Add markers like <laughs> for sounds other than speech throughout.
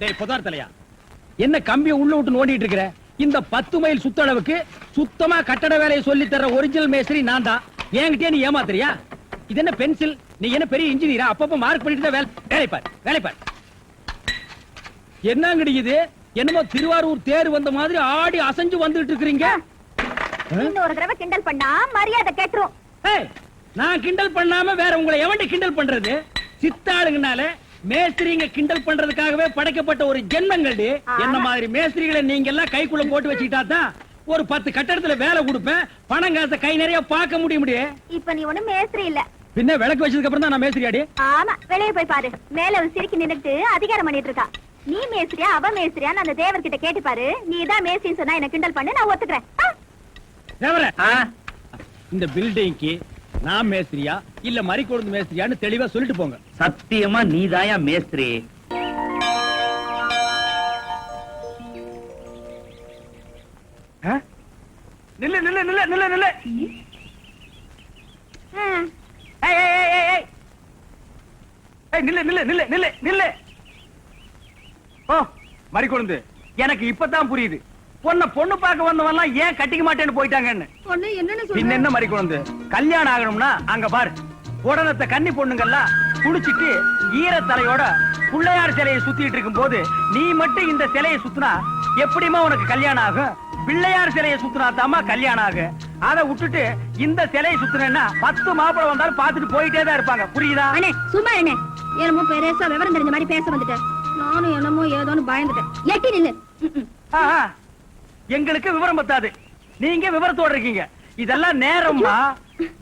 டேய் புதார் தலையா. என்ன கம்பிய உள்ள விட்டு நோண்டிட்டு இருக்கிற? இந்த பத்து மைல் சுத்தளவுக்கு சுத்தமா கட்டட வேலையை சொல்லி தர்ற ஒரிஜினல் மேஸ்திரி நான் தான். என்கிட்டயே நீ ஏமாத்துறியா? இது என்ன பென்சில் நீ என்ன பெரிய இன்ஜினியரா அப்பப்ப மார்க் பண்ணிட்டு தான் வேலை வேலை பார் வேலை பார். என்னங்கடி இது? என்னமோ திருவாரூர் தேர் வந்த மாதிரி ஆடி அசைஞ்சு வந்துட்டு இருக்கிறீங்க. இன்னொரு தடவை கிண்டல் பண்ணா மரியாதை கேட்டுரும். ஏய், நான் கிண்டல் பண்ணாம வேற உங்களை எவன்டி கிண்டல் பண்றது? சித்தாளுங்கனால மேஸ்திரிங்க கிண்டல் பண்றதுக்காகவே படைக்கப்பட்ட ஒரு ஜென்மங்கள்டி. ஆமா. என்ன மாதிரி மேஸ்திரிகளை நீங்க எல்லாம் கைக்குள்ள போட்டு வச்சுக்கிட்டா தான் ஒரு பத்து கட்டடத்துல வேலை கொடுப்பேன். பணம் காசை கை நிறைய பார்க்க முடிய முடியும் இப்ப நீ ஒண்ணும் மேஸ்திரி இல்ல. பின்ன விளக்கு வச்சதுக்கு அப்புறம் தான் நான் மேஸ்திரியாடி? ஆமா வெளியே போய் பாரு. மேல ஒரு சிரிக்கி நின்னுட்டு அதிகாரம் பண்ணிட்டு இருக்கா. நீ மேஸ்திரியா அவ மேஸ்திரியா அந்த தேவர்கிட்ட கேட்டு பாரு. நீ தான் மேஸ்திரின்னு சொன்னா என்ன கிண்டல் பண்ணு நான் ஒத்துக்கிறேன்? தேவரே, இந்த பில்டிங்க்கு நான் மேஸ்திரியா? இல்ல மறிக்கொழுந்து மேஸ்திரியான்னு தெளிவா சொல்லிட்டு போங்க. சத்தியமா நீதாயா மேஸ்திரி? நில்லு நில்லு நில்லு நில்லு நில்லு. நில்லு நில்லு நில்லு நில்லு நில்லு. ஓ மறி கொழுந்து. எனக்கு இப்பதான் புரியுது. பொண்ண பொண்ணு பார்க்க வந்தவன்லாம் ஏன் கட்டிக்க மாட்டேன்னு போயிட்டாங்கன்னு. பின்ன என்ன மறி கொழுந்து? கல்யாணம் ஆகணும்னா அங்க பாரு. உடனத்த கன்னி பொண்ணுங்கெல்லாம் குளிச்சிட்டு ஈரத்தலையோட பிள்ளையார் சிலையை சுத்திட்டு இருக்கும் போது நீ மட்டும் இந்த சிலையை சுத்தினா எப்படிமா உனக்கு கல்யாணம் ஆகும்? பிள்ளையார் சிலையை சுத்தினா தாமா கல்யாணம் ஆகும். அதை விட்டுட்டு இந்த சிலையை சுத்தினா பத்து மாப்பிளை வந்தாலும் பார்த்துட்டு போயிட்டே தான் இருப்பாங்க. புரியுதா? அண்ணே சும்மா என்ன என்னமோ பெருசா விவரம் தெரிஞ்ச மாதிரி பேச வந்துட்டேன். நானும் என்னமோ ஏதோன்னு பயந்துட்டேன். எட்டி நில்லு. எங்களுக்கு விவரம் பத்தாது. நீங்க விவரத்தோட இருக்கீங்க. இதெல்லாம் நேரம்மா.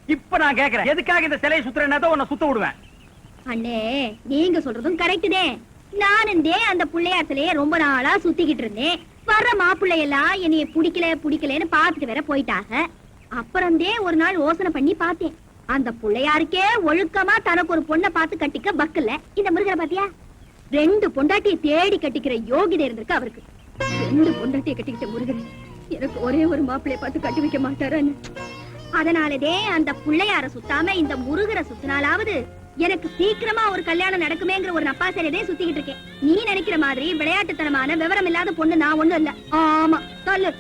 இப்ப நான் கேக்குறேன். எதுக்காக இந்த சிலையை சுத்துறேன்னா உன்னை சுத்த விடுவேன். அண்ணே நீங்க சொல்றதும் கரெக்ட் தான் நானும் அந்த புள்ளையார் சிலைய ரொம்ப நாளா சுத்திக்கிட்டு இருந்தேன். வர்ற மாப்பிள்ளை எல்லாம் என்னைய பிடிக்கல பிடிக்கலன்னு பாத்துட்டு வேற போயிட்டாங்க. அப்புறம் தே ஒரு நாள் யோசனை பண்ணி பார்த்தேன். அந்த புள்ளையாருக்கே ஒழுக்கமா தனக்கு ஒரு பொண்ணை பார்த்து கட்டிக்க பக்கல இந்த முருகரை பாத்தியா ரெண்டு பொண்டாட்டியை தேடி கட்டிக்கிற யோகிதை இருந்திருக்கு அவருக்கு. ரெண்டு பொண்டாட்டியை கட்டிக்கிட்ட முருகன் எனக்கு ஒரே ஒரு மாப்பிள்ளைய பார்த்து கட்டி வைக்க மாட்டாரான்னு. அதனாலதே அந்த புள்ளையார சுத்தாம இந்த முருகரை சுத்தினாலாவது எனக்கு சீக்கிரமா ஒரு கல்யாணம் நடக்குமேங்கிற ஒரு நப்பாசையதே சுத்திக்கிட்டு இருக்கேன். நீ நினைக்கிற மாதிரி விளையாட்டுத்தனமான விவரம் இல்லாத பொண்ணு நான் ஒண்ணும் இல்ல. ஆமா சொல்லு.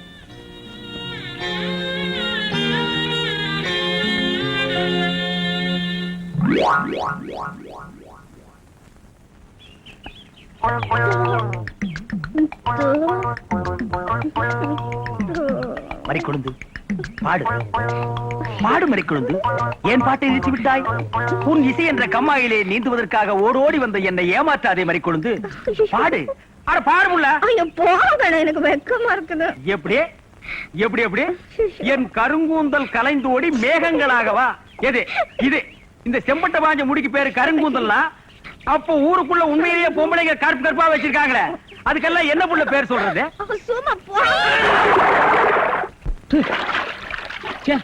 மறிக்கொழுந்து. பாடு. பாடு மறிக்கொழுந்து. ஏன் பாட்டை நிறுத்தி விட்டாய்? உன் இசை என்ற கம்மாயிலே நீந்துவதற்காக ஓடோடி வந்த என்னை ஏமாற்றாதே மறிக்கொழுந்து. பாடு. அட பாடு முல்ல. ஐயோ போகணும் எனக்கு வெக்கமா இருக்குது. எப்படி? எப்படி எப்படி? என் கருங்கூந்தல் கலைந்து ஓடி மேகங்களாகவா எது? இது. இந்த செம்பட்ட பாஞ்ச முடிக்கு பேரு கருங்கூந்தல்னா? அப்போ ஊருக்குள்ள உண்மையிலேயே பொம்பளைங்க கருப்பு கருப்பா வச்சிருக்காங்களே. அதுக்கெல்லாம் என்ன புள்ள பேர் சொல்றது? சும்மா போ. ச்சே,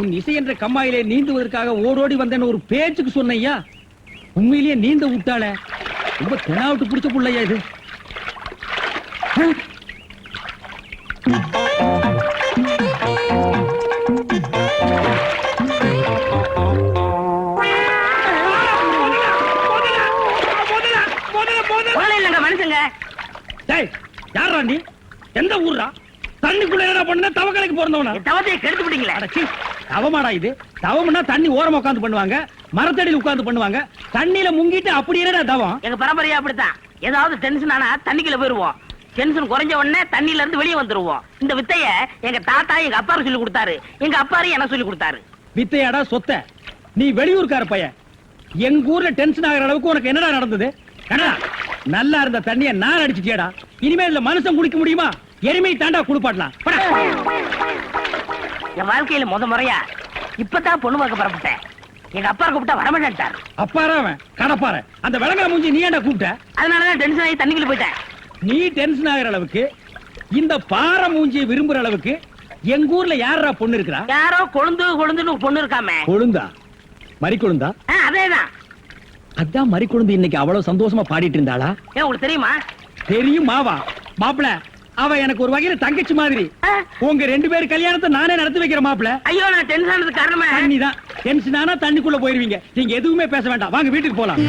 உன் இசை என்ற கம்மாயிலே நீந்துவதற்காக ஓடோடி வந்தேன்னு ஒரு பேச்சுக்கு சொன்னையா உண்மையிலேயே நீந்த விட்டாளே. ரொம்ப தெனாவிட்டு பிடிச்ச புள்ளையா இது. மனுஷங்க. டேய், யார்ரா நீ? எந்த ஊர்ரா தண்ணிக்குள்ள என்ன பண்ண தவக்கலைக்கு பிறந்தவனா தவத்தையை கெடுத்து விட்டீங்களே. அடச்சி தவமாடா இது. தவம்னா தண்ணி ஓரமா உட்கார்ந்து பண்ணுவாங்க மரத்தடியில் உட்கார்ந்து பண்ணுவாங்க. தண்ணியில முங்கிட்டு அப்படி என்னடா தவம். எங்க பரம்பரையா அப்படித்தான். ஏதாவது டென்ஷன் ஆனா தண்ணிக்குள்ள போயிருவோம். டென்ஷன் குறைஞ்ச உடனே தண்ணியில இருந்து வெளியே வந்துருவோம். இந்த வித்தைய எங்க தாத்தா எங்க அப்பாரு சொல்லி கொடுத்தாரு. எங்க அப்பாரு எனக்கு சொல்லி கொடுத்தாரு? வித்தையாடா சொத்த. நீ வெளியூர்கார பையன். எங்க ஊர்ல டென்ஷன் ஆகிற அளவுக்கு உனக்கு என்னடா நடந்தது? நல்லா இருந்த தண்ணிய நான் அடிச்சிட்டியாடா. இனிமே இதுல மனுஷன் குடிக்க முடியுமா? எருமை தாண்டா குளிப்பாட்டலாம். போடா. என் வாழ்க்கையில முத முறையா இப்பதான் பொண்ணு பார்க்க புறப்பட்டேன். எங்க அப்பா கூப்பிட்டா வரமாட்டேன்ட்டார். அப்பாரா அவன்? கடப்பார அந்த விளங்கா மூஞ்சி நீ ஏன்டா கூப்பிட்ட? அதனாலதான் டென்ஷன் ஆகி தண்ணிக்குள்ள போயிட்டேன். நீ டென்ஷன் ஆகிற அளவுக்கு இந்த பாறை மூஞ்சியை விரும்புற அளவுக்கு எங்க ஊர்ல யாரா பொண்ணு இருக்கிறா? யாரோ கொழுந்து கொழுந்துன்னு பொண்ணு இருக்காமே. கொழுந்தா? மறி கொழுந்தா அதேதான். அதான் மறி கொழுந்து இன்னைக்கு அவ்வளவு சந்தோஷமா பாடிட்டு இருந்தாளா? ஏன் உங்களுக்கு தெரியுமா? தெரியும் மாவா. மாப்பிள அவ எனக்கு ஒரு வகையில தங்கச்சி மாதிரி. உங்க ரெண்டு பேர் கல்யாணத்தை நானே நடத்தி வைக்கிற மாப்பிள. ஐயோ நான் டென்ஷன் ஆனதுக்கு காரணமே. தண்ணி தான் டென்ஷன் ஆனா தண்ணிக்குள்ள போயிருவீங்க. நீங்க எதுவுமே பேச வேண்டாம். வாங்க வீட்டுக்கு போலாம்.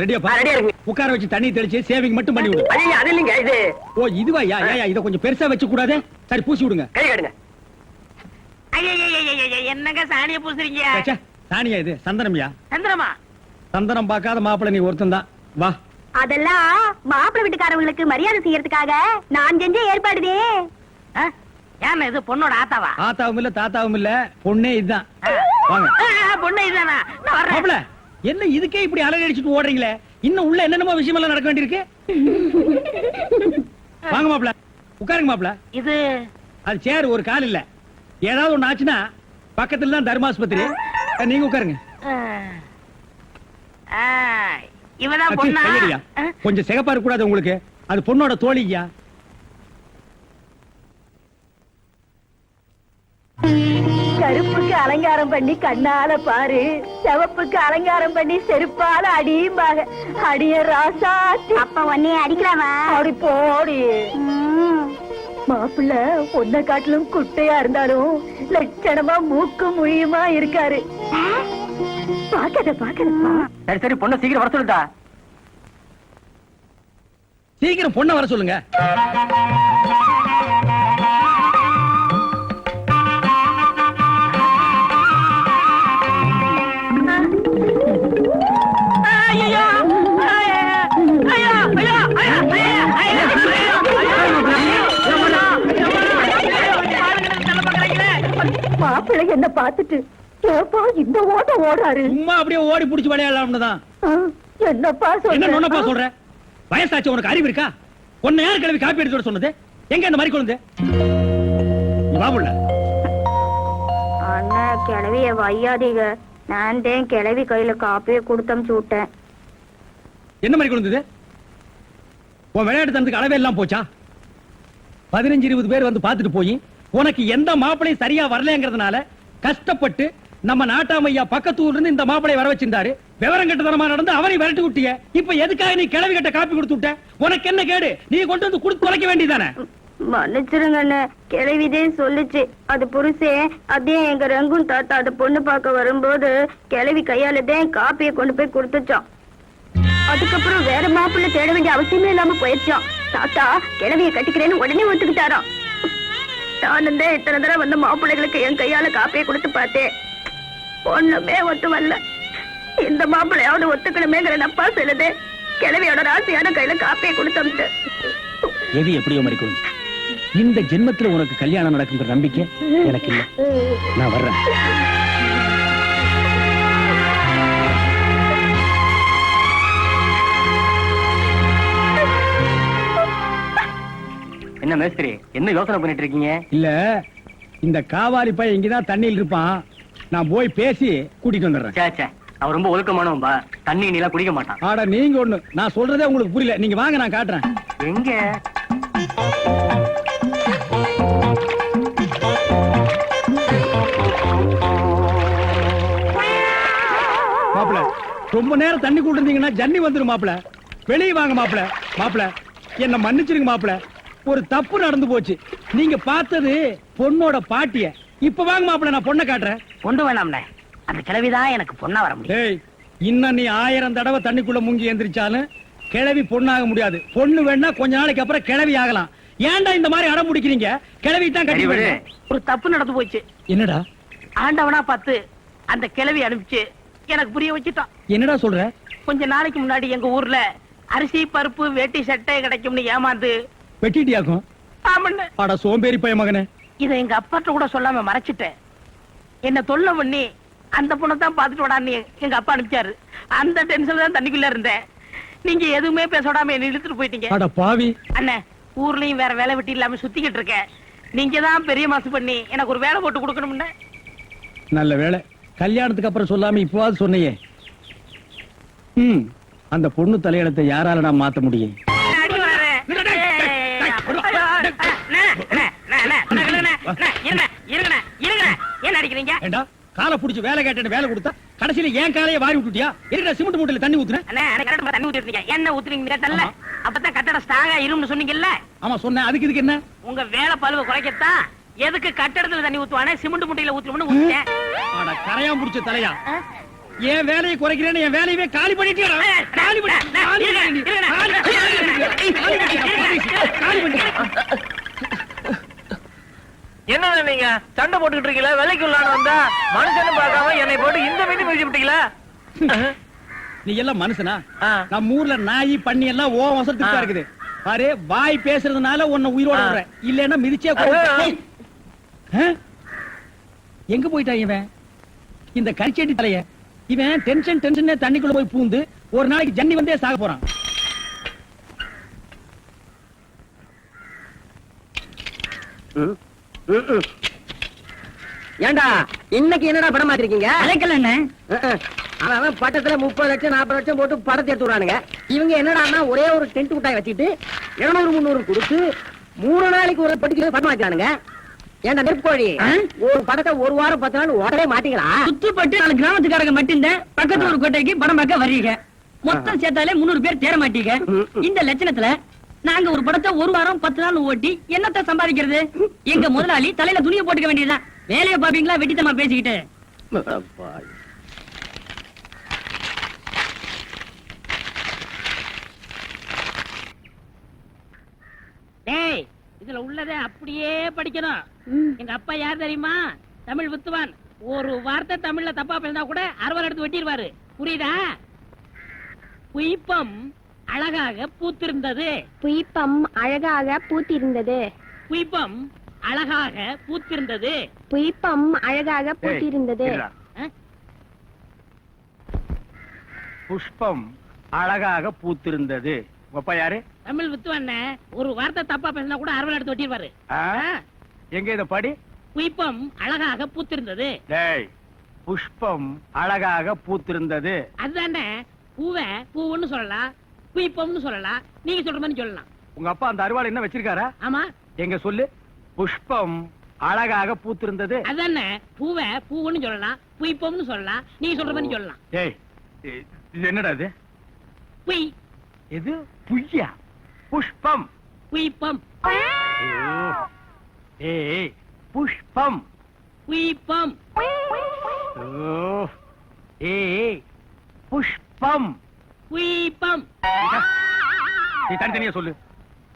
ரெடியாப்பா. உட்கார வச்சு தண்ணி தெளிச்சு சேவிங் மட்டும் பண்ணி விடு. ஐயா அது இல்லைங்க இது. ஓ இதுவா? யா யா இத கொஞ்சம் பெருசா வச்சு கூடாதே சரி பூசி விடுங்க. கை என்னங்க சாணிய பூசுறீங்க? சாணியா இது? சந்தனம்யா? சந்திரமா சந்தனம் பார்க்காத மாப்பிள்ளை நீ ஒருத்தன் தான் வா. அதெல்லாம் மாப்பிள்ளை வீட்டுக்காரங்களுக்கு மரியாதை செய்யறதுக்காக நான் செஞ்ச ஏற்பாடுதே. ஏன் இது பொண்ணோட ஆத்தாவா? ஆத்தாவும் இல்ல தாத்தாவும் இல்ல பொண்ணே இதுதான். வாங்க. பொண்ணு இதுதானா? என்ன இதுக்கே இப்படி அலறி அடிச்சுட்டு ஓடுறீங்களே? இன்னும் உள்ள என்னென்னமோ விஷயம் எல்லாம் நடக்க வேண்டியிருக்கு? <laughs> வாங்க மாப்பிள உட்காருங்க மாப்பிள இது அது சேர் ஒரு கால் இல்ல. ஏதாவது ஒண்ணு ஆச்சுன்னா பக்கத்துல தான் தர்மாஸ்பத்திரி நீங்க உட்காருங்க. இவதான் பொண்ணா? கொஞ்சம் சிகப்பா இருக்க கூடாது உங்களுக்கு. அது பொண்ணோட தோழியா கருப்புக்கு அலங்காரம் பண்ணி கண்ணால பாரு. சிவப்புக்கு அலங்காரம் பண்ணி செருப்பால அடியும்பாக அடிய ராசாத்தி. அப்ப உன்னைய அடிக்கலாமா? அடி போடி. மாப்பிள்ள பொண்ண காட்டிலும் குட்டையா இருந்தாலும் லட்சணமா மூக்கு முழியுமா இருக்காரு. பாக்கத பாக்கதப்பா சரி சரி பொண்ணு சீக்கிரம் வர சொல்லுடா. சீக்கிரம் பொண்ணை வர சொல்லுங்க. மாப்பிள்ளை என்ன பாத்துட்டு ஏப்பா இந்த ஓட்டம் ஓடுறாரு. சும்மா அப்படியே ஓடி புடிச்சு விளையாடலாம்னு தான் என்னப்பா என்ன நொன்னப்பா சொல்ற சொல்ற? வயசாச்சு உனக்கு அறிவு இருக்கா? உன்னை யார் கிளவி காப்பி எடுத்து சொன்னது? எங்க இந்த மாதிரி குழந்தை பாபுள்ள அண்ணா கிளவிய வையாதீங்க. நான் தான் கிளவி கையில காப்பிய கொடுத்தமிச்சு விட்டேன் என்ன மாதிரி குழந்தை உன் விளையாட்டு தனத்துக்கு அளவே எல்லாம் போச்சா? பதினஞ்சு இருபது பேர் வந்து பார்த்துட்டு போய் உனக்கு எந்த மாப்பிளையும் சரியா வரலங்கிறதுனால கஷ்டப்பட்டு நம்ம நாட்டாமையா பக்கத்து ஊர்ல இருந்து இந்த மாப்பிளை வர வச்சிருந்தாரு. விவரம் கட்டதனமா நடந்து அவரை விரட்டி விட்டிய. இப்ப எதுக்காக நீ கிளவி கட்ட காப்பி கொடுத்து விட்ட? உனக்கு என்ன கேடு? நீ கொண்டு வந்து குடுத்து தொலைக்க வேண்டியதானே மன்னிச்சிருங்க அண்ணே. கிளவிதே சொல்லுச்சு. அது புருஷே அதே எங்க ரங்கும் தாத்தா அது பொண்ணு பார்க்க வரும்போது கிளவி கையாலதே காப்பிய கொண்டு போய் கொடுத்துச்சான் அதுக்கப்புறம் வேற மாப்பிள்ளை தேட வேண்டிய அவசியமே இல்லாம போயிடுச்சான் தாத்தா கிளவிய கட்டிக்கிறேன்னு உடனே ஒத்துக்கிட்டாராம். நானும் தான் இத்தனை தடவை வந்து மாப்பிள்ளைகளுக்கு என் கையால காப்பியை கொடுத்து பார்த்தேன். ஒண்ணுமே ஒத்து வரல இந்த மாப்பிள்ளையாவது ஒத்துக்கணுமேங்கிற நப்பா சொல்லுது. கிழவியோட ராசியான கையில காப்பியை கொடுத்தமிட்டு. எது எப்படியோ மாதிரி இந்த ஜென்மத்துல உனக்கு கல்யாணம் நடக்குங்கிற நம்பிக்கை எனக்கு இல்லை. நான் வர்றேன். என்ன மேஸ்திரி? என்ன யோசனை பண்ணிட்டு இருக்கீங்க இல்ல இந்த காவாலி பையன் இங்கதான் தண்ணியில் இருப்பான். நான் போய் பேசி கூட்டிட்டு வந்துடுறேன். சே சே. அவன் ரொம்ப ஒழுக்கமானவன்பா. தண்ணி நீ எல்லாம் குடிக்க மாட்டான். ஆட நீங்க ஒண்ணு. நான் சொல்றதே உங்களுக்கு புரியல. நீங்க வாங்க நான் காட்டுறேன். எங்க? மாப்பிள ரொம்ப நேரம் தண்ணி கூட்டு இருந்தீங்கன்னா ஜன்னி வந்துரும் மாப்பிள. வெளியே வாங்க மாப்பிள. மாப்பிள என்ன மன்னிச்சிருங்க மாப்பிள. ஒரு தப்பு நடந்து போச்சு. நீங்க பார்த்தது பொண்ணோட பாட்டிய. இப்ப வாங்க மாப்பிள நான் பொண்ணை காட்டுறேன். கொண்டு வேணாம்னே அந்த கிழவிதான் எனக்கு பொண்ணா வர முடியும். டேய் இன்னும் நீ ஆயிரம் தடவை தண்ணிக்குள்ள முங்கி எந்திரிச்சாலும் கிழவி பொண்ணாக முடியாது. பொண்ணு வேணா கொஞ்ச நாளைக்கு அப்புறம் கிழவி ஆகலாம். ஏன்டா இந்த மாதிரி அடம் பிடிக்கிறீங்க? கிழவி தான் கட்டி. விடு. ஒரு தப்பு நடந்து போச்சு. என்னடா? ஆண்டவனா பார்த்து அந்த கிழவி அனுப்பிச்சு எனக்கு புரிய வச்சுட்டான். என்னடா சொல்ற? கொஞ்ச நாளைக்கு முன்னாடி எங்க ஊர்ல அரிசி பருப்பு வேட்டி சட்டை கிடைக்கும்னு ஏமாந்து வெட்டிட்டியாக்கும். ஆமண்ணு. அட சோம்பேறி பைய மகனே. இதை எங்க அப்பாட்ட கூட சொல்லாம மறைச்சிட்டேன். என்ன தொல்லை பண்ணி அந்த பொண்ணை தான் பாத்துட்டு விடான்னு எங்க அப்பா அனுப்பிச்சாரு அந்த டென்ஷன் தான் தண்ணிக்குள்ள இருந்தேன். நீங்க எதுவுமே பேச விடாம என்ன இழுத்துட்டு போயிட்டீங்க. அட பாவி. அண்ணே ஊர்லயும் வேற வேலை வெட்டி இல்லாம சுத்திக்கிட்டு இருக்கேன். நீங்க தான் பெரிய மாசு பண்ணி எனக்கு ஒரு வேலை போட்டு கொடுக்கணும்னு. நல்ல வேளை கல்யாணத்துக்கு அப்புறம் சொல்லாம இப்பவாது சொன்னையே. ம் அந்த பொண்ணு தலையெழுத்தை யாரால நான் மாத்த முடியும் அடி வாரேன். டேய், டேய், டேய், டேய், ஐயோ, ஐயோ, அண்ணே, அண்ணே, அண்ணே, அண்ணே, அண்ணே, இருங்கண்ணே, அண்ணே, இருங்கண்ணே, இருங்கண்ணே, இருங்கண்ணே. ஏன் அடிக்கிறீங்க ஏண்டா காலை புடிச்சு வேலை கேட்டேன்னு வேலை கொடுத்தா கடைசியில ஏன் காலையை வாரி விட்டுட்டியா இருக்கிற சிமெண்ட் மூட்டையில தண்ணி அண்ணே, அண்ணே, கரெக்டா தண்ணி ஊத்திருந்தீங்க. எண்ணெய் ஊத்துறீங்க கேட்டல்ல? அப்பதான் கட்டடம் ஸ்ட்ராங்கா இரும்னு சொன்னீங்கல்ல? ஆமா சொன்னேன். அதுக்கு இதுக்கு என்ன? உங்க வேலை பளுவை குறைக்கத்தான். எதுக்கு கட்டடத்துல தண்ணி ஊத்துவானே? சிமெண்ட் முட்டையில ஊத்துறோம்னு ஊத்துட்டேன். அட கரையான் புடிச்ச தலையா? என் வேலையை குறைக்கிறேன்னு என் வேலையவே காலி பண்ணிட்டியா காலி பண்ணி காலி பண்ணி காலி காலி பண்ணி என்ன நீங்க? சண்டை போட்டுக்கிட்டு இருக்கீங்களா? வேலைக்கு உள்ளான்னு வந்தா மனுஷன்னு பார்க்காம என்னை போட்டு இந்த மீது மிதிச்சு விட்டீங்களா? நீ எல்லாம் மனுஷனா. நம்ம ஊர்ல நாய் பண்ணி எல்லாம் ஓ வசத்துக்கு. இருக்குது. பாரு வாய் பேசுறதுனால உன்னை உயிரோட. விடுறேன். இல்லன்னா மிதிச்சே? எங்க போயிட்டான் இவன்? இந்த கரிச்செட்டி தலைய. இவன் டென்ஷன் டென்ஷன் தண்ணிக்குள்ள போய் பூந்து ஒரு நாளைக்கு ஜன்னி வந்தே சாக போறான். ஏண்டா இன்னைக்கு என்னடா படம் மாத்திருக்கீங்க அழைக்கல அவன் பட்டத்துல முப்பது லட்சம் நாற்பது லட்சம் போட்டு படத்தை எடுத்து விடுறானுங்க. இவங்க என்னடான்னா ஒரே ஒரு டென்ட் முட்டாய் வச்சுட்டு இருநூறு முந்நூறு கொடுத்து மூணு நாளைக்கு ஒரு படிக்கிறது படம் மாத்தினானுங்க ஏண்டா நெருப்பு கோழி? ஒரு படத்தை ஒரு வாரம் பத்து நாள் உடனே மாட்டீங்களா? சுத்துப்பட்டு நாலு கிராமத்துக்காரங்க மட்டும்தான் பக்கத்து ஒரு கோட்டைக்கு படம் பார்க்க வர்றீங்க மொத்தம் சேர்த்தாலே முந்நூறு பேர் தேர மாட்டீங்க. இந்த லட்சணத்துல நாங்க ஒரு படத்தை ஒரு வாரம் பத்து நாள் ஓட்டி என்னத்த சம்பாதிக்கிறது? எங்க முதலாளி தலையில துணியை போட்டுக்க வேண்டியதுதான். வேலையை பாப்பீங்களா வெட்டித்தமா பேசிக்கிட்டு. டேய் இதுல உள்ளதை அப்படியே படிக்கணும். எங்க அப்பா யார் தெரியுமா? தமிழ் வித்துவான். ஒரு வார்த்தை தமிழ்ல தப்பா பேசினா கூட அறுவல் எடுத்து வெட்டிடுவாரு. புரியுதா? குயிப்பம் அழகாக பூத்திருந்தது. புய்பம் அழகாக பூத்திருந்தது. குயிப்பம் அழகாக பூத்திருந்தது. புய்பம் அழகாக பூத்திருந்தது? புஷ்பம் அழகாக பூத்திருந்தது. அப்பா யாரு? தமிழ் வித்துவான் ஒரு வார்த்தை தப்பா பேசினா கூட அறுவல் எடுத்து வெட்டிடுவாரு ஆ? எங்க இத படி? குயிப்பம் அழகாக பூத்திருந்தது. டேய் புஷ்பம் அழகாக பூத்திருந்தது. அதுதானே பூவை பூவுன்னு சொல்லலாம். குயிப்பம்னு சொல்லலாம். நீங்க சொல்ற மாதிரி சொல்லலாம். உங்க அப்பா அந்த அருவாள் என்ன வச்சிருக்காரா? ஆமா. எங்க சொல்லு. புஷ்பம் அழகாக பூத்திருந்தது. அதானே? பூவை பூவுன்னு சொல்லலாம். குயிப்பம்னு சொல்லலாம். நீங்க சொல்ற மாதிரி சொல்லலாம். இ- இது என்னடா இது? குய். இது புய்யா? புஷ்பம். குயிப்பம். ஐயோ. ஏய் புஷ்பம். குயிப்பம். ஐயோ. ஏய் புஷ்பம். குயிப்பம் நீ தனித்தனியா சொல்லு.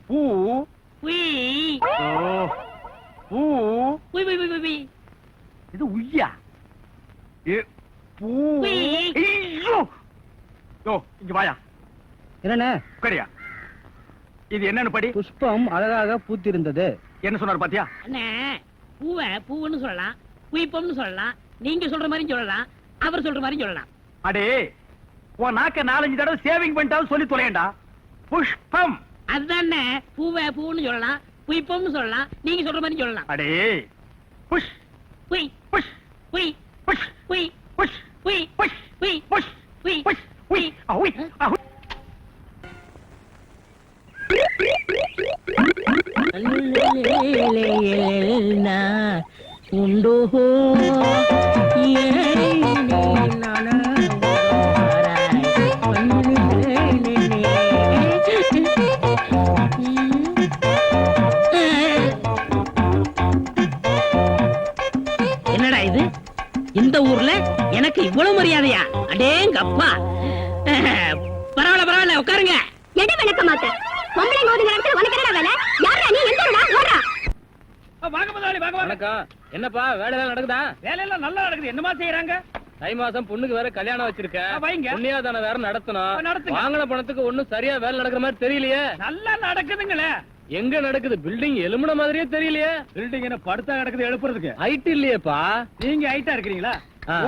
பூ. குய். ஓ, பூ. குய் குய் குய் குய். இது உய்யா. ஏ, பூ. ஐயோ. யோ இங்க வாயா. என்னண்ணே? உட்காரியா. இது என்னன்னு படி. புஷ்பம் அழகாக பூத்திருந்தது. என்ன சொன்னாரு பாத்தியா? அண்ணே பூவை பூவுன்னு சொல்லலாம். குயிப்பம்னு சொல்லலாம். நீங்க சொல்ற மாதிரி சொல்லலாம். அவர் சொல்ற மாதிரி சொல்லலாம். அடே உன் நாக்க நாலஞ்சு தடவை சேவிங் பண்ணிட்டாலும் சொல்லி தொலையண்டா. புஷ்பம். அதுதானே பூவை பூவுன்னு சொல்லலாம் குயிப்பம்னு சொல்லலாம் நீங்க சொல்ற மாதிரி சொல்லலாம். அடே புஷ். குய் புஷ். குய் புஷ். குய் புஷ். குய் புஷ். குய் புஷ். குய் புஷ். உய் அவுய் அவுய் உண்டோ என்னடா இது இந்த ஊர்ல எனக்கு இவ்வளவு மரியாதையா? அடேங்க அப்பா. பரவாயில்ல பரவாயில்ல உட்காருங்க. எடை விளக்க மாட்டேன் பொம்பளை ஓதுகிற இடத்துல உனக்கு என்னடா வேலை? யாரா நீ? எந்த ஊரா ஓடுறா. வாங்க முதலாளி வாங்க வாங்க வணக்கம். என்னப்பா வேலை எல்லாம் நடக்குதா? வேலையெல்லாம் நல்லா நடக்குது. என்னமா செய்யறாங்க தை மாசம் பொண்ணுக்கு வேற கல்யாணம் வச்சிருக்க. ஆ, வைங்க. புண்ணியாதான வேற நடத்தணும். நடத்துங்க. வாங்கின பணத்துக்கு ஒண்ணும் சரியா வேலை நடக்கிற மாதிரி தெரியலையே. நல்லா நடக்குதுங்களே. எங்க நடக்குது? பில்டிங் எலும்புன மாதிரியே தெரியலையே. பில்டிங் என்ன படுத்தா கிடக்குது எழுப்புறதுக்கு? ஹைட் இல்லையேப்பா. நீங்க ஹைட்டா இருக்கிறீங்களா.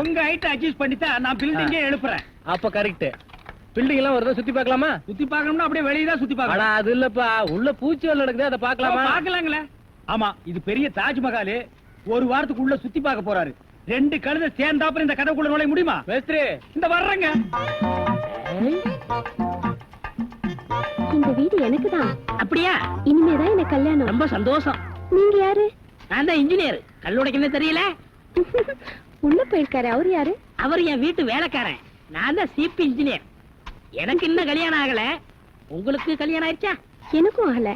உங்க ஹைட் அட்ஜஸ்ட் பண்ணிட்டா நான் பில்டிங்கே எழுப்புறேன். அப்ப கரெக்ட் பில்டிங் எல்லாம் வருதா சுத்தி பார்க்கலாமா? சுத்தி பார்க்கணும்னா அப்படியே வெளியே தான் சுத்தி அடா பார்க்கணும் அது இல்லப்பா. உள்ள பூச்சி வேலை நடக்குது அதை பார்க்கலாமா? பார்க்கலாங்களே. ஆமா இது பெரிய தாஜ்மஹால். ஒரு வாரத்துக்கு உள்ள சுத்தி பார்க்க போறாரு. ரெண்டு கழுதை சேர்ந்தாப்புல இந்த கதைக்குள்ள நுழைய முடியுமா? மேஸ்திரி. இந்த வர்றேங்க. இந்த வீடு எனக்கு தான் அப்படியா? இனிமேதான் எனக்கு கல்யாணம். ரொம்ப சந்தோஷம். நீங்க யாரு? நான் தான் இன்ஜினியர் கல்லுடைக்கணும் தெரியல? உள்ள போயிருக்காரு. அவரு யாரு? அவர் என் வீட்டு வேலைக்காரன். நான் தான் சிபி இன்ஜினியர் எனக்கு இன்னும் கல்யாணம் ஆகல. உங்களுக்கு கல்யாணம் ஆயிடுச்சா? எனக்கும் ஆகல.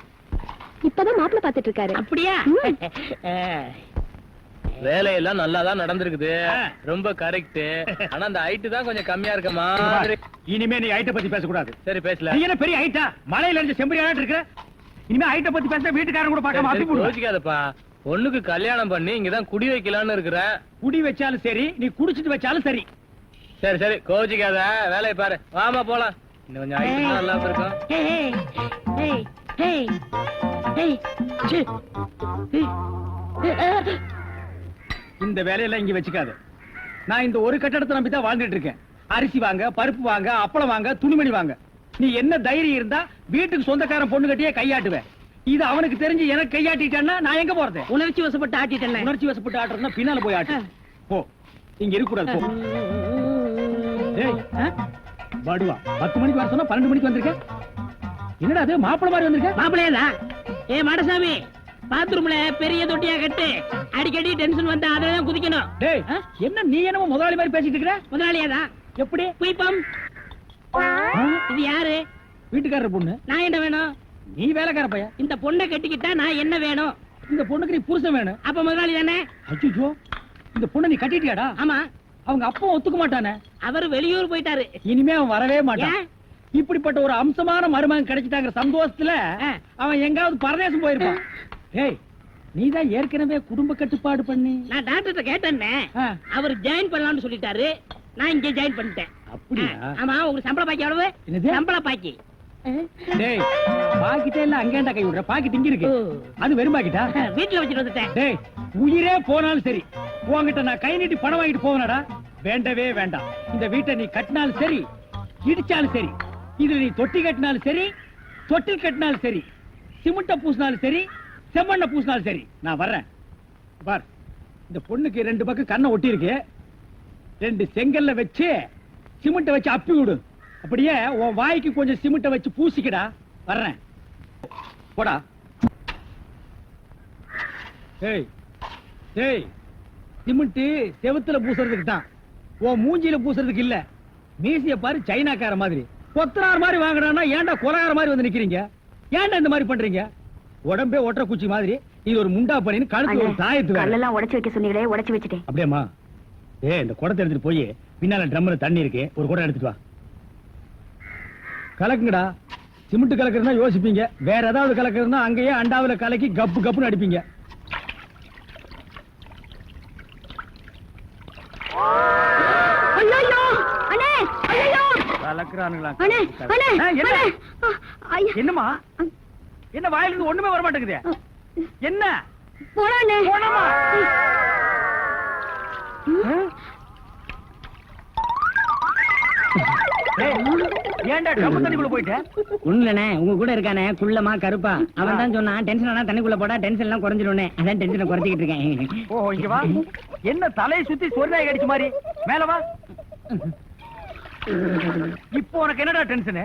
இப்பதான் மாப்பிள்ள பாத்துட்டு இருக்காரு. அப்படியா? <laughs> வேலையெல்லாம் நல்லா தான் நடந்திருக்குது ரொம்ப கரெக்ட் ஆனா அந்த ஹைட் தான் கொஞ்சம் கம்மியா இருக்க மாதிரி இனிமே நீ ஐட்ட பத்தி பேசக்கூடாது. சரி பேசல. நீ என்ன பெரிய ஐட்டா மலையில இருந்து செம்பரியாட்டு இருக்கிற இனிமே ஐட்ட பத்தி பேச வீட்டுக்காரன் கூட பார்க்காம அப்பி போடுவேன் யோசிக்காதப்பா. பொண்ணுக்கு கல்யாணம் பண்ணி இங்கதான் குடி வைக்கலாம்னு இருக்கிறேன் குடி வச்சாலும் சரி நீ குடிச்சிட்டு வச்சாலும் சரி. சரி சரி கோச்சிக்காத வேலையை பாரு. வாமா போலாம். இன்னும் கொஞ்சம் ஹைட் நல்லா இருக்கும் ஏய், ஏய், ஏய், ஏய், சீ. இந்த வேலையெல்லாம் இங்க வச்சுக்காத. நான் இந்த ஒரு கட்டடத்தை நம்பி தான் வாழ்ந்துட்டு இருக்கேன். அரிசி வாங்க பருப்பு வாங்க அப்பளம் வாங்க துணிமணி வாங்க. நீ என்ன தைரியம் இருந்தா வீட்டுக்கு சொந்தக்காரன் பொண்ணு கட்டியே கையாட்டுவேன் இது அவனுக்கு தெரிஞ்சு எனக்கு கையாட்டிட்டான்னா நான் எங்க போறது? உணர்ச்சி வசப்பட்டு ஆட்டிட்டேன் உணர்ச்சி வசப்பட்டு ஆட்டுறதுனா பின்னால போய் ஆட்டு. போ. இங்க இருக்க கூடாது போ. டேய் ஆ? பாடுவா பத்து மணிக்கு வர சொன்னா பன்னெண்டு மணிக்கு வந்திருக்க? என்னடா அது? மாப்பிள மாதிரி வந்திருக்க? மாப்பிள்ளையதா ஏ மாடசாமி! பாத்ரூம்ல பெரிய தொட்டியா கட்டு. அடிக்கடி டென்ஷன் வந்தா அதுலதான் குதிக்கணும். டேய் என்ன நீ என்னமோ முதலாளி மாதிரி பேசிட்டு இருக்கிற? முதலாளியாதா எப்படி? குயிப்பம்? இது யாரு? வீட்டுக்காரர் பொண்ணு. நான் என்ன வேணும்? நீ வேலைக்கார பையன். இந்த பொண்ணை கட்டிக்கிட்டா நான் என்ன வேணும்? இந்த பொண்ணுக்கு நீ புருஷன் வேணும். அப்ப முதலாளி தானே? அச்சோ இந்த பொண்ணை நீ கட்டிட்டியாடா? ஆமா. அவங்க அப்பா ஒத்துக்க மாட்டானே. அவர் வெளியூர் போயிட்டாரு. இனிமே அவன் வரவே மாட்டான்? இப்படிப்பட்ட ஒரு அம்சமான மருமகன் கிடைச்சிட்டாங்கிற சந்தோஷத்துல. அவன் எங்காவது பரதேசம் போயிருப்பான். ஏய் நீதான் ஏற்கனவே குடும்ப கட்டுப்பாடு பண்ணி. நான் டாக்டர்கிட்ட கேட்டேன்னே. ஆ. அவர் ஜாயின் பண்ணலாம்னு சொல்லிட்டாரு. நான் இங்க ஜாயின் பண்ணிட்டேன். அப்படியா? ஆமா உங்களுக்கு சம்பள பாக்கி எவ்வளவு? சம்பள பாக்கி. டேய் பாக்கிட்டே இல்ல அங்கேண்டா கை விடுற பாக்கிட்டு இங்க இருக்கு. அது வெறும் பாக்கிட்டா? வச்சுட்டு வந்துட்டேன். டேய் உயிரே போனாலும் சரி. உன்கிட்ட நான் கை நீட்டி பணம் வாங்கிட்டு போவனடா. வேண்டவே வேண்டாம். இந்த வீட்டை நீ கட்டினாலும் சரி இடிச்சாலும் சரி இதுல நீ தொட்டி கட்டினாலும் சரி தொட்டில் கட்டினாலும் சரி சிமெண்ட பூசினாலும் சரி செம்மண்ண பூசினாலும் சரி நான் வர்றேன். பார் இந்த பொண்ணுக்கு ரெண்டு பக்கம் கண்ணை ஒட்டி இருக்கு ரெண்டு செங்கல்ல வச்சு சிமெண்ட்டை வச்சு அப்பி விடு அப்படியே உன் வாய்க்கு கொஞ்சம் சிமெண்ட்டை வச்சு பூசிக்கடா. வர்றேன். போடா. ஏய் ஏய் சிமெண்ட் செவுத்துல பூசுறதுக்கு தான். உன் மூஞ்சில பூசுறதுக்கு இல்ல. மீசிய பாரு சைனாக்கார மாதிரி. கொத்தனார் மாதிரி வாங்கினா ஏன்டா கொலகார மாதிரி வந்து நிக்கிறீங்க? ஏன்டா இந்த மாதிரி பண்றீங்க? உடம்பே ஒற்ற குச்சி மாதிரி இது ஒரு முண்டா பண்ணின்னு கழுத்து ஒரு தாயத்து வேற. கல்லெல்லாம் உடைச்சு வைக்க சொன்னீங்களே உடைச்சு வச்சுட்டேன். அப்படியாம்மா. ஏ இந்த குடத்தை எடுத்துட்டு போய் பின்னால ட்ரம்ல தண்ணி இருக்கு ஒரு குடம் எடுத்துட்டு வா. கலக்குங்கடா. சிமெண்ட் கலக்குறதுனா யோசிப்பீங்க. வேற ஏதாவது கலக்குறதுனா அங்கேயே அண்டாவுல கலக்கி கப்பு கப்புன்னு அடிப்பீங்க. கலக்குறானுங்களா? அண்ணே அண்ணே ஆ, என்ன? அண்ணே ஆ, ஐயா. என்னம்மா என்ன? வாயில இருந்து ஒண்ணுமே வர மாட்டேங்குது என்ன போனமா ஏன்டா தண்ணிக்குள்ள போயிட்ட? ஒண்ணுலண்ணே உங்க கூட இருக்கானே குள்ளமா கருப்பா. அவன் தான் சொன்னான் டென்ஷன் ஆனா தண்ணிக்குள்ள போடா டென்ஷன் எல்லாம் குறைஞ்சிடும்னே. அதான் டென்ஷனை குறைச்சிக்கிட்டு இருக்கேன். ஓ இங்க வா. என்ன தலையை சுத்தி சொர்ணாய் கடிச்ச மாதிரி? மேல வா. இப்போ உனக்கு என்னடா டென்ஷனு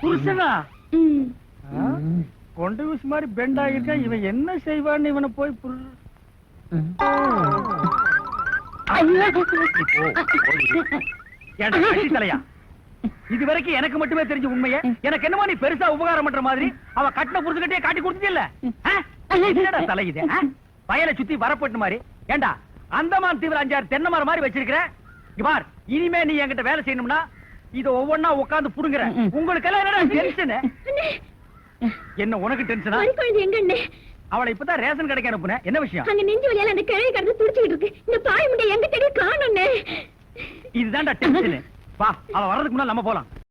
புருஷனா? கொண்டு வீசு மாதிரி பெண்ட் ஆகிருக்கேன் இவன் என்ன செய்வான்னு இவனை போய் தலையா? இது வரைக்கும் எனக்கு மட்டுமே தெரிஞ்ச உண்மையை எனக்கு என்னமோ நீ பெருசா உபகாரம் பண்ற மாதிரி அவ கட்டின புருஷன்கிட்டயே காட்டி கொடுத்தது இல்ல என்னடா தலை இது ஆ? வயலை சுத்தி வரப்பட்டு மாதிரி. ஏண்டா அந்தமான் தீவிர அஞ்சாறு தென்னை மரம் மாதிரி வச்சிருக்கிற? இங்க பார் இனிமே நீ என்கிட்ட வேலை செய்யணும்னா இத ஒவ்வொன்னா உட்கார்ந்து புடுங்குற. உங்களுக்கு எல்லாம் என்னடா டென்ஷன் என்ன உனக்கு டென்ஷனா குழந்தை எங்க அண்ணே? அவளை இப்பதான் ரேஷன் கடைக்கு அனுப்புனேன். என்ன விஷயம்? அங்க நெஞ்சு வழியால அந்த கிழவி கடந்து துடிச்சுக்கிட்டு இருக்கு. இந்த பாய் முண்டை எங்க தேடி காணும்னே? இதுதான்டா டென்ஷன் வா அவ வர்றதுக்கு முன்னாடி நம்ம போலாம்.